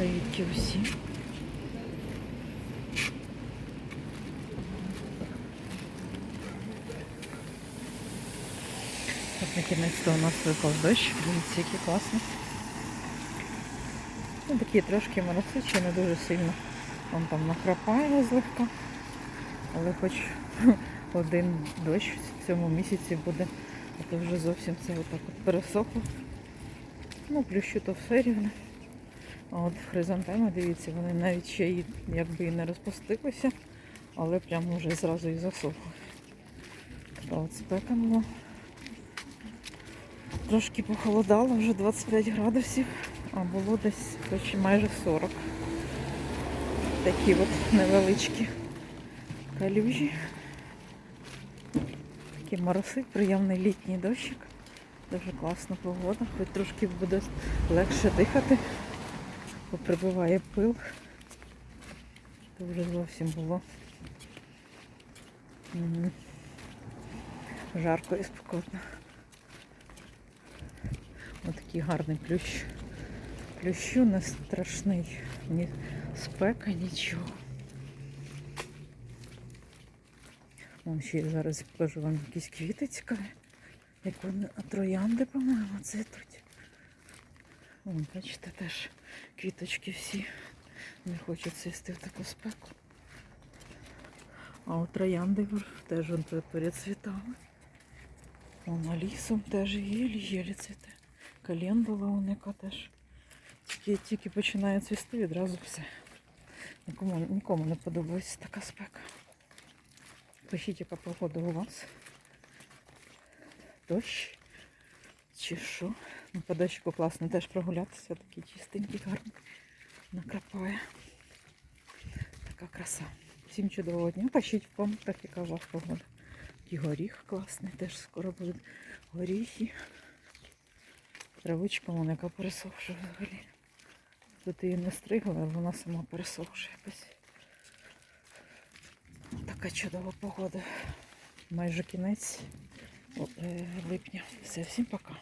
Привітки усі. Так, на кінець-то у нас випав дощ. Дивіться, який класний. Ну, такі трошки моросичі, не дуже сильно. Он там накрапає злегка. Але хоч один дощ в цьому місяці буде, а то вже зовсім це отак от пересохло. Ну, плющу то все рівне. А от хризантеми, дивіться, вони навіть ще якби і не розпустилися, але прямо вже зразу і засохли. Така от спека. Трошки похолодало, вже 25 градусів, а було десь хоч майже 40. Такі от невеличкі калюжі. Такі мороси, приємний літній дощик. Дуже класна погода, хоч трошки буде легше дихати, поприбиває пил. То вже зовсім було м, жарко і спекотно. Ось такий гарний плющ. Плющу не страшний, ні спека, нічого. Вон ще зараз покажу вам якісь квіти цікаві. Як вони троянди, по-моєму, цвітуть. Вон, бачите, теж квіточки всі не хочуть цвісти в таку спеку. А от троянди теж вон перецвітали. Вон лісом теж єлі-єлі цвіте. Календула вон яка теж. Тільки, тільки починає цвісти, відразу все. Нікому, нікому не подобається така спека. Пишіть, яка погода у вас. Дощ чи що. Ну, по дощику класно теж прогулятися, такий чистенький, гарний. Накрапає. Така краса. Всім чудового дня. Пишіть в коментах, яка вас погода. І горіх класний, теж скоро будуть горіхи. Травичка вона яка пересохша взагалі. Тут її не стригли, але вона сама пересохша якось. Така чудова погода. Майже кінець липня. Все, всім пока.